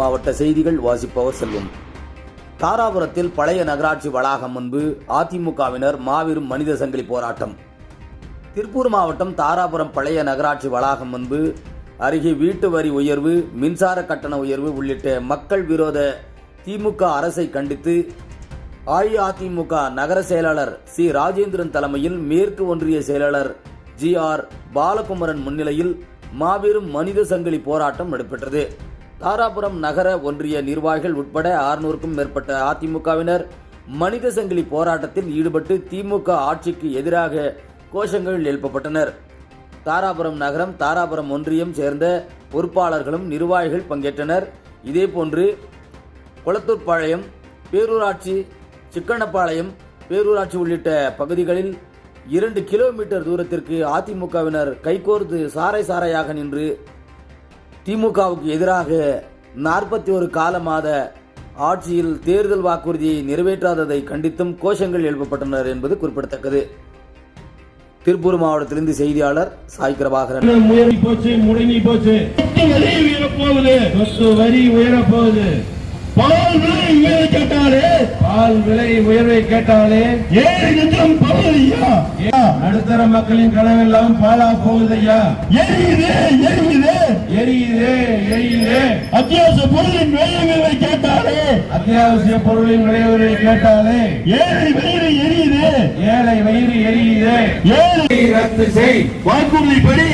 மாவட்ட செய்திகள் வாசிப்பவர் செல்வம். தாராபுரத்தில் பழைய நகராட்சி வளாகம் முன்பு அதிமுகவினர் மாபெரும் மனித சங்கிலி போராட்டம். திருப்பூர் மாவட்டம் தாராபுரம் பழைய நகராட்சி வளாகம் முன்பு அருகே வீட்டு வரி உயர்வு மின்சார கட்டண உயர்வு உள்ளிட்ட மக்கள் விரோத திமுக அரசை கண்டித்து அஇஅதிமுக நகர செயலாளர் சி. ராஜேந்திரன் தலைமையில் மேற்கு ஒன்றிய செயலாளர் ஜி. ஆர். பாலகுமரன் முன்னிலையில் மாபெரும் மனித சங்கிலி போராட்டம் நடைபெற்றது. தாராபுரம் நகர ஒன்றிய நிர்வாகிகள் உட்பட ஆறுநூறுக்கும் மேற்பட்ட அதிமுகவினர் மனித சங்கிலி போராட்டத்தில் ஈடுபட்டு திமுக ஆட்சிக்கு எதிராக கோஷங்கள் எழுப்பப்பட்டனர். தாராபுரம் நகரம் தாராபுரம் ஒன்றியம் சேர்ந்த பொறுப்பாளர்களும் நிர்வாகிகள் பங்கேற்றனர். இதேபோன்று குளத்தூர்பாளையம் பேரூராட்சி சிக்கனப்பாளையம் பேரூராட்சி உள்ளிட்ட பகுதிகளில் இரண்டு கிலோமீட்டர் தூரத்திற்கு அதிமுகவினர் கைகோர்த்து சாறை சாறையாக நின்று திமுகவுக்கு எதிராக நாற்பத்தி ஒரு கால மாத ஆட்சியில் தேர்தல் வாக்குறுதியை நிறைவேற்றாததை கண்டித்தும் கோஷங்கள் எழுப்பப்பட்டனர் என்பது குறிப்பிடத்தக்கது. திருப்பூர் மாவட்டத்திலிருந்து செய்தியாளர் சாய் பிரபாகரன். போச்சு முடங்கி போச்சு. வரி உயரப் பால் விலை உயர கேட்டாலே. பால் விலை உயர்வை கேட்டாலே. ஏழு லட்சம் பரவாயில்லையா நடுத்தர மக்களின் கனவெல்லாம் பாலா போகுது ஐயா எரியுது எரியுது. எரியுது எரியுது. அத்தியாவசிய பொருளின் விலை உயர்வை கேட்டாலே. அத்தியாவசிய பொருளின் விலை உயர்வை கேட்டாலே. ஏழை வயிறு எரியுது. ஏழை வயிறு எரியுது. ஏழை ரத்து செய். வாக்குறுதிப்படி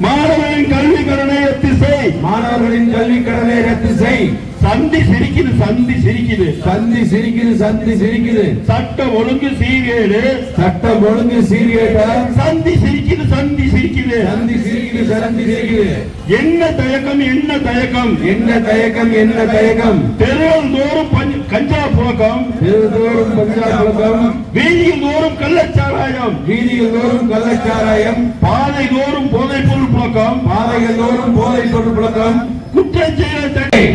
மாணவர்களின் கல்வி கடனை ரத்து செய் மாணவர்களின் கல்வி கடனை ரத்து செய் சந்தி சிரிக்குது சந்தி சிரிக்குது. சந்தி சிரிக்குது சந்தி சிரிக்குது. சட்டம் ஒழுங்கு சீர்கேடு. சட்டம் ஒழுங்கு சீர்கேடு சந்தி சிரிக்குது சந்தி சிரிக்குது. சந்தி சிரிக்குது சந்தி சிரிக்குது. என்ன தயக்கம் என்ன தயக்கம்? என்ன தயக்கம் என்ன தயக்கம்? தெருவில் தோறும் கஞ்சா புழக்கம் தெருதோறும் கஞ்சா புழக்கம் வீதியில் தோறும் கள்ளச்சாராயம். வீதியில் தோறும் கள்ளச்சாராயம். பாதை தோறும் போதைப் பொருள் புழக்கம். பாதைகள் தோறும் போதைப் பொருள் புழக்கம் குற்றம் செய்ய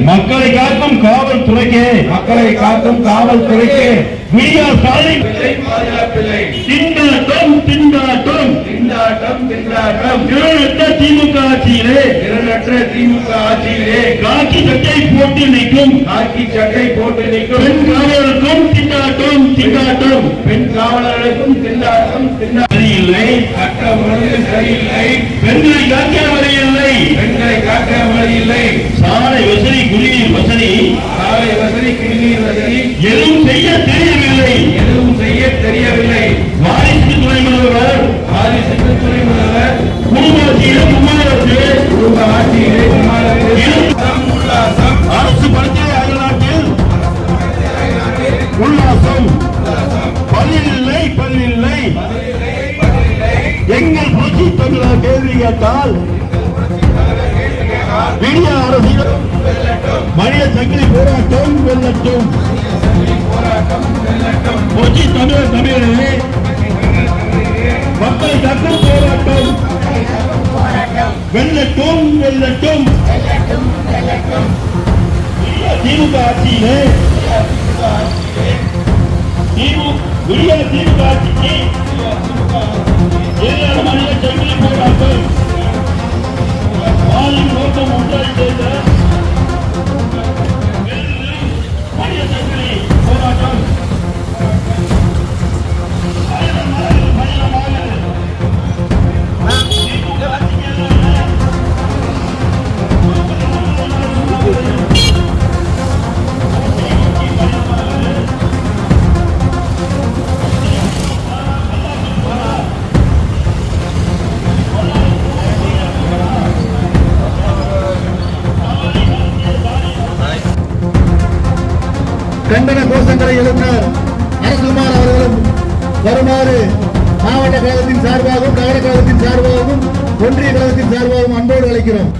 மக்களை காக்கும் காவல்துறைக்கு. மக்களை காக்கும் காவல்துறைக்கு. விடியா பாதுகாப்பில்லை திண்டாட்டம் திண்டாட்டம். திண்டாட்டம் திண்டாட்டம். திரளற்ற திமுக ஆட்சியிலே. திரளற்ற திமுக ஆட்சியிலே. காக்கி சட்டை போட்டு நிற்கும். காக்கி சட்டை போட்டு நிற்கும். பெண் காவலருக்கும் திண்டாட்டம் திண்டாட்டம். பெண் காவலர்களுக்கும் திண்டாட்டம் திண்டாட்டம். சரியில்லை. சட்டம் சரியில்லை. பெண்களை காக்க வரையில்லை. பெண்களை காக்க பதிலில்லை எங்கள் புரட்சி தமிழர் கேள்வி கேட்டால் விடிய அரசியல் மனித சங்கிலி போராட்டம் வெல்லட்டும். புரட்சி தமிழர் தமிழரே மக்களை தக்கும் போராட்டம் வெல்லட்டும் வெல்லட்டும். திமுக ஆட்சியிலே திமுக விடிய திமுக ஆட்சிக்கு எதிரான மனித சங்கிலி போராட்டம் பாலின் நோக்கம் ஒன்றாக சேர்ந்த மனித சங்கிலி போராட்டம் Thank you. கண்டன கோஷங்களை எழுப்பினர். அரசுமார் அவர்களும் வருமாறு மாவட்ட கழகத்தின் சார்பாகவும் நகர கழகத்தின் சார்பாகவும் ஒன்றிய கழகத்தின் சார்பாகவும் அன்போடு அழைக்கிறோம்.